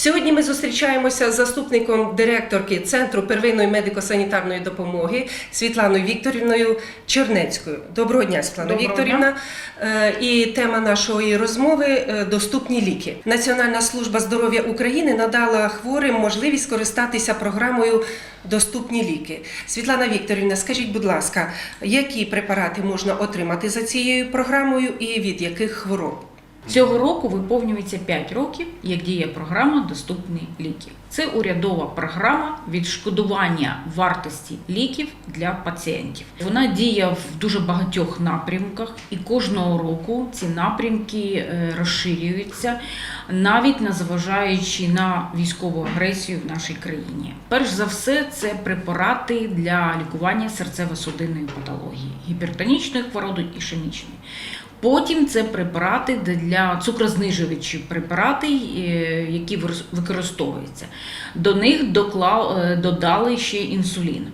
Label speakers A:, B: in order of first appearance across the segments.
A: Сьогодні ми зустрічаємося з заступником директорки Центру первинної медико-санітарної допомоги Світланою Вікторівною Чернецькою. Доброго дня, Світлана
B: Доброго
A: Вікторівна. Е, І тема нашої розмови е, доступні ліки. Національна служба здоров'я України надала хворим можливість скористатися програмою Доступні ліки. Світлана Вікторівна, скажіть, будь ласка, які препарати можна отримати за цією програмою і від яких хвороб?
B: Цього року виповнюється 5 років, як діє програма Доступні ліки. Це урядова програма відшкодування вартості ліків для пацієнтів. Вона діє в дуже багатьох напрямках, і кожного року ці напрямки е, розширюються, навіть незважаючи на військову агресію в нашій країні. Перш за все, це препарати для лікування серцево-судинної патології, гіпертонічної хвороби ішемічної. Потім це препарати для цукрознижувачі препарати, е, які використовуються. До них е, додали ще інсулін.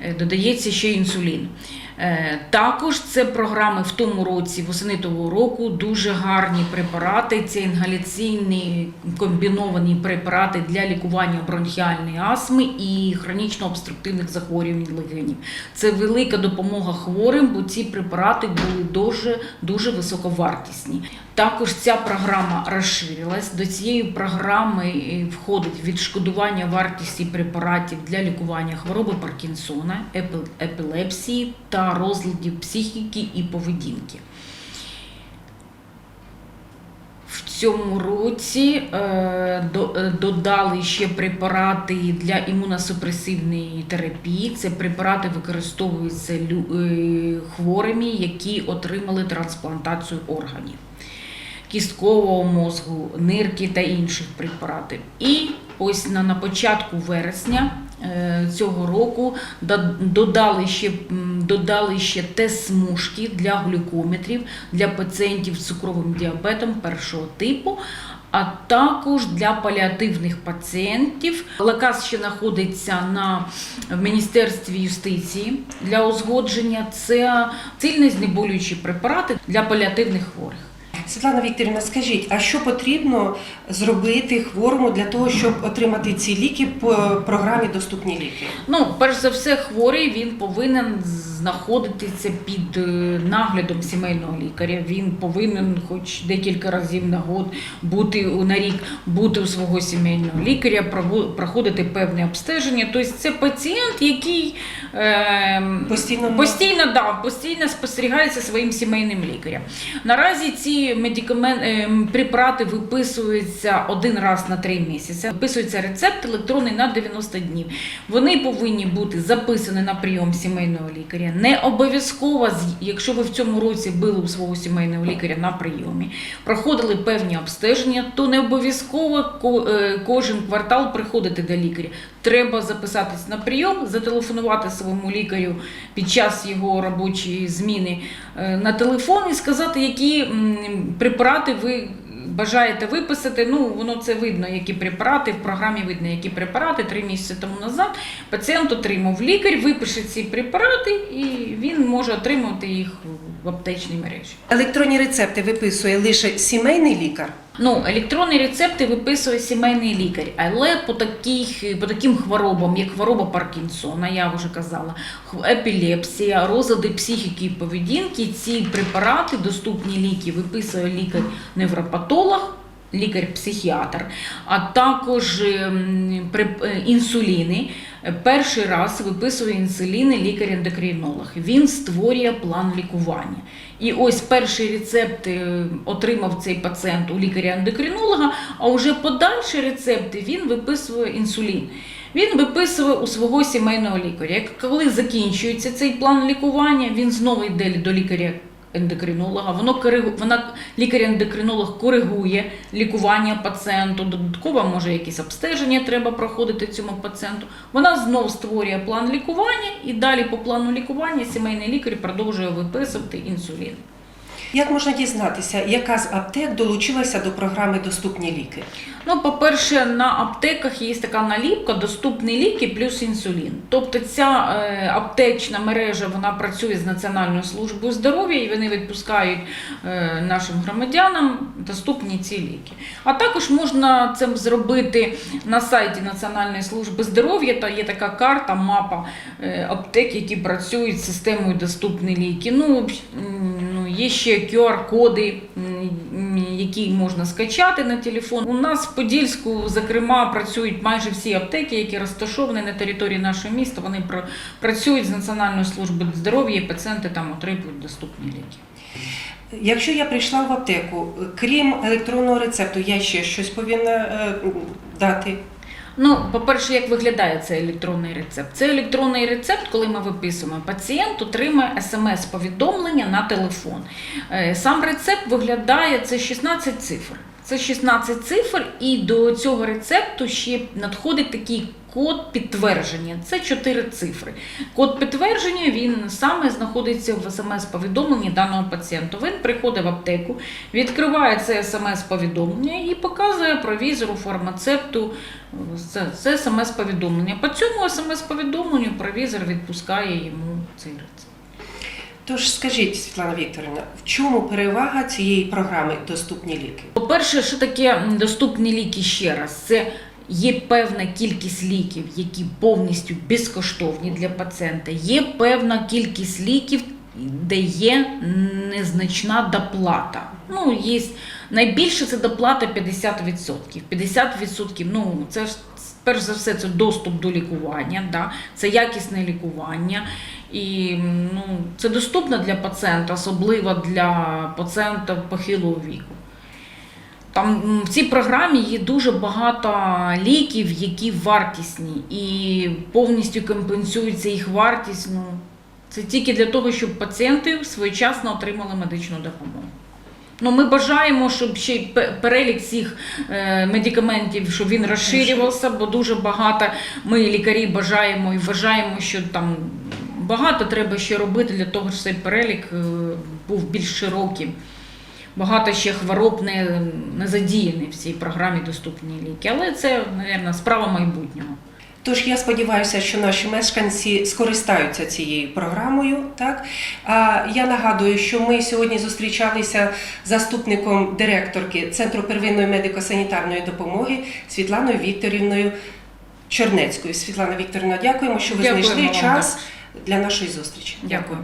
B: Е, Додається ще інсулін. Е, Також це програми в тому році, восени того року, дуже гарні препарати. Це інгаляційні комбіновані препарати для лікування бронхіальної астми і хронічно обструктивних захворювань легенів. Це велика допомога хворим, бо ці препарати були дуже дуже високовартісні. Також ця програма розширилась. До цієї програми е, входить відшкодування вартості препаратів для лікування хвороби Паркінсона, епілепсії та розладів психіки і поведінки. В цьому році е, е, додали ще препарати для імуносупресивної терапії. Це препарати використовуються е, хворими, які отримали трансплантацію органів кісткового мозку, нирки та інших препаратів. І ось на, на початку вересня цього року додали ще, додали ще тест-смужки для глюкометрів для пацієнтів з цукровим діабетом першого типу. А також для паліативних пацієнтів лекас ще знаходиться на в Міністерстві юстиції для узгодження. Це сильно знеболюючі препарати для паліативних хворих.
A: Світлана Вікторівна, скажіть, а що потрібно зробити хворому для того, щоб отримати ці ліки по програмі Доступні ліки?
B: Ну, перш за все, хворий він повинен знаходитися під е, наглядом сімейного лікаря. Він повинен, хоч декілька разів на год бути на рік бути у свого сімейного лікаря, проходити певне обстеження. Тобто це пацієнт, який е,
A: Постійно
B: постійно, да, постійно спостерігається своїм сімейним лікарем. Наразі ці медикамен, е, препарати виписуються один раз на три місяці. Виписується рецепт електронний на 90 днів. Вони повинні бути записані на прийом сімейного лікаря. Не обов'язково, якщо ви в цьому році були у свого сімейного лікаря на прийомі, проходили певні обстеження, то не обов'язково е, кожен квартал приходити до лікаря. Треба записатись на прийом, зателефонувати своєму лікарю під час його робочої зміни е, на телефон і сказати, які препарати ви бажаєте виписати. Ну, воно це видно, які препарати, в програмі видно, які препарати. Три місяці тому назад пацієнт отримав лікар, випише ці препарати, і він може отримати їх в аптечній мережі.
A: електронні рецепти виписує лише сімейний лікар.
B: Ну, електронні рецепти виписує сімейний лікар, але по таких, по таким хворобам, як хвороба Паркінсона, я вже казала, епілепсія, розлади психіки і поведінки, ці препарати, доступні ліки, виписує лікар-невропатолог, лікар-психіатр, а також ем, е, інсуліни. Перший раз виписує інсуліни лікар-ендокринолог. Він створює план лікування. І ось перший рецепт е, отримав цей пацієнт у лікаря-ендокринолога, а вже подальші рецепти він виписує інсулін. Він виписує у свого сімейного лікаря. Коли закінчується цей план лікування, він знову йде до лікаря. Ендокринолога, воно коригу, вона лікар-ендокринолог коригує лікування пацієнту. Додатково може якісь обстеження треба проходити цьому пацієнту. Вона знов створює план лікування, і далі по плану лікування сімейний лікар продовжує виписувати інсулін.
A: Як можна дізнатися, яка з аптек долучилася до програми Доступні ліки?
B: Ну, по-перше, на аптеках є така наліпка доступні ліки плюс інсулін. Тобто ця е, аптечна мережа вона працює з Національною службою здоров'я і вони відпускають е, нашим громадянам доступні ці ліки. А також можна це зробити на сайті Національної служби здоров'я. Та є така карта, мапа е, аптек, які працюють з системою доступні ліки. Ну, є ще QR-коди, які можна скачати на телефон. У нас в Подільську, зокрема, працюють майже всі аптеки, які розташовані на території нашого міста. Вони пр- працюють з Національною службою здоров'я, і пацієнти там отримують доступні ліки.
A: Якщо я прийшла в аптеку, крім електронного рецепту, я ще щось повинна е, дати.
B: Ну, по-перше, як виглядає цей електронний рецепт? Це електронний рецепт, коли ми виписуємо, пацієнт отримає смс-повідомлення на телефон. Е, Сам рецепт виглядає це 16 цифр. Це 16 цифр, і до цього рецепту ще надходить такий код підтвердження. Це 4 цифри. Код підтвердження він саме знаходиться в смс-повідомленні даного пацієнта. Він приходить в аптеку, відкриває це смс-повідомлення і показує провізору, фармацевту це, це смс-повідомлення. По цьому смс-повідомленню провізор відпускає йому цей рецепт.
A: Тож скажіть, Світлана Вікторівна, в чому перевага цієї програми Доступні ліки?
B: По-перше, що таке доступні ліки ще раз? Це є певна кількість ліків, які повністю безкоштовні для пацієнта. Є певна кількість ліків, де є незначна доплата. Ну, є найбільше це доплата 50%. 50% ну, це ж перш за все це доступ до лікування, да? це якісне лікування. І ну, це доступно для пацієнта, особливо для пацієнта похилого віку. Там в цій програмі є дуже багато ліків, які вартісні, і повністю компенсується їх вартість. Ну, це тільки для того, щоб пацієнти своєчасно отримали медичну допомогу. Ну, ми бажаємо, щоб ще й перелік цих е, медикаментів, щоб він розширювався, бо дуже багато ми, лікарі, бажаємо і вважаємо, що там багато треба ще робити для того, щоб цей перелік е, був більш широким. Багато ще хвороб не, не задіяні в цій програмі доступні ліки. Але це, мабуть, справа майбутнього.
A: Тож я сподіваюся, що наші мешканці скористаються цією програмою. Так а я нагадую, що ми сьогодні зустрічалися з заступником директорки Центру первинної медико-санітарної допомоги Світланою Вікторівною Чорнецькою. Світлана Вікторівна, дякуємо, що ви
B: Дякуємо
A: знайшли
B: вам
A: час для нашої зустрічі.
B: Дякую.